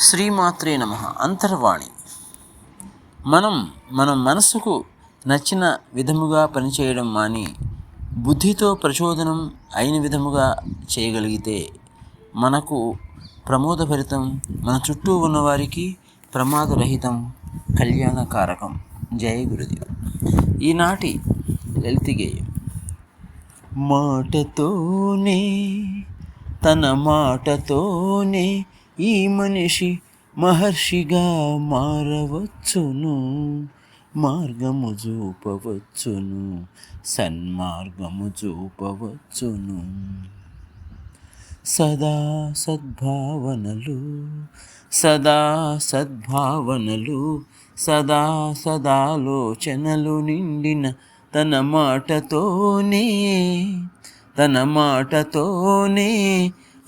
శ్రీమాత్రే నమ. అంతర్వాణి. మనం మన మనసుకు నచ్చిన విధముగా పనిచేయడం మాని బుద్ధితో ప్రచోదనం అయిన విధముగా చేయగలిగితే మనకు ప్రమోదభరితం మన చుట్టూ ఉన్నవారికి ప్రమాదరహితం కళ్యాణకారకం. జయ గురుదేవ్. ఈనాటి లలితిగేయం మాటతోనే తన మాటతోనే ఈ మనిషి మహర్షిగా మారవచ్చును మార్గము చూపవచ్చును సన్మార్గము చూపవచ్చును. సదా సద్భావనలు సదా సద్భావనలు సదా సదాలోచనలు నిండిన తన మాటతోనే తన మాటతోనే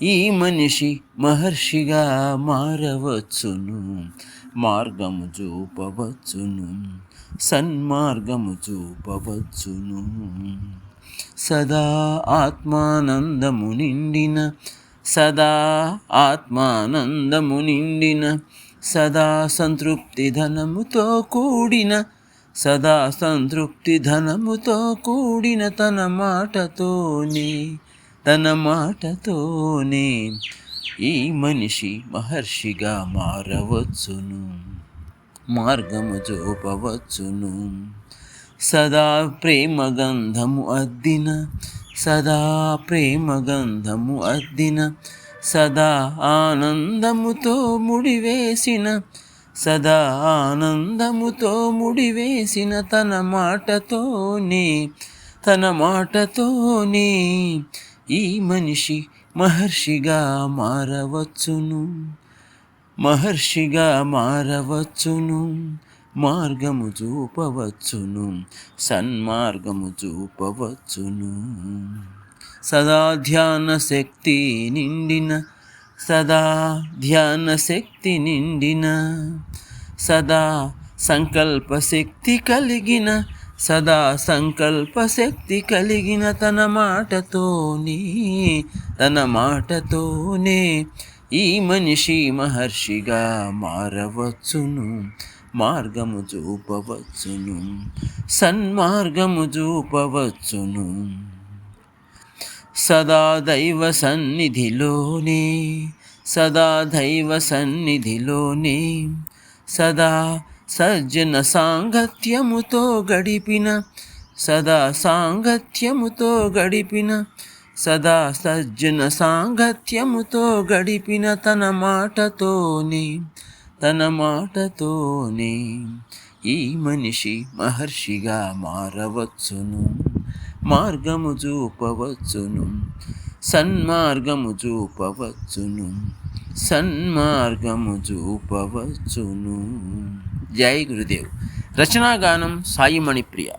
ఈ మనిషి మహర్షిగా మారవచ్చును మార్గము చూపవచ్చును సన్మార్గము చూపవచ్చును. సదా ఆత్మానందము నిండిన సదా ఆత్మానందము నిండిన సదా సంతృప్తి ధనముతో కూడిన సదా సంతృప్తి ధనముతో కూడిన తన మాటతోనే తన మాటతోనే ఈ మనిషి మహర్షిగా మారవచ్చును. మార్గము చూపవచ్చును. సదా ప్రేమ గంధము అద్దిన సదా ప్రేమ గంధము అద్దిన సదా ఆనందముతో ముడివేసిన సదా ఆనందముతో ముడివేసిన తన మాటతోనే తన మాటతోనే ఈ మనిషి మహర్షిగా మారవచ్చును. మహర్షిగా మారవచ్చును. మార్గము చూపవచ్చును. సన్మార్గము చూపవచ్చును. సదా ధ్యాన శక్తి నిండిన సదా ధ్యాన శక్తి నిండిన సదా సంకల్ప శక్తి కలిగిన సదా సంకల్ప శక్తి కలిగిన తన మాటతోనే తన మాటతోనే ఈ మనిషి మహర్షిగా మారవచ్చును మార్గము చూపవచ్చును సన్మార్గము చూపవచ్చును. సదా దైవ సన్నిధిలోనే సదా దైవ సన్నిధిలోనే సదా సజ్జన సాంగత్యముతో గడిపిన సదా సాంగత్యముతో గడిపిన సదా సజ్జన సాంగత్యముతో గడిపిన తన మాటతోనే తన మాటతోనే ఈ మనిషి మహర్షిగా మారవచ్చును మార్గము చూపవచ్చును. సన్మార్గము చూపవచ్చును. సన్మార్గము చూపవచ్చును. జై గురుదేవ్. రచనాగానం సాయి మణిప్రియ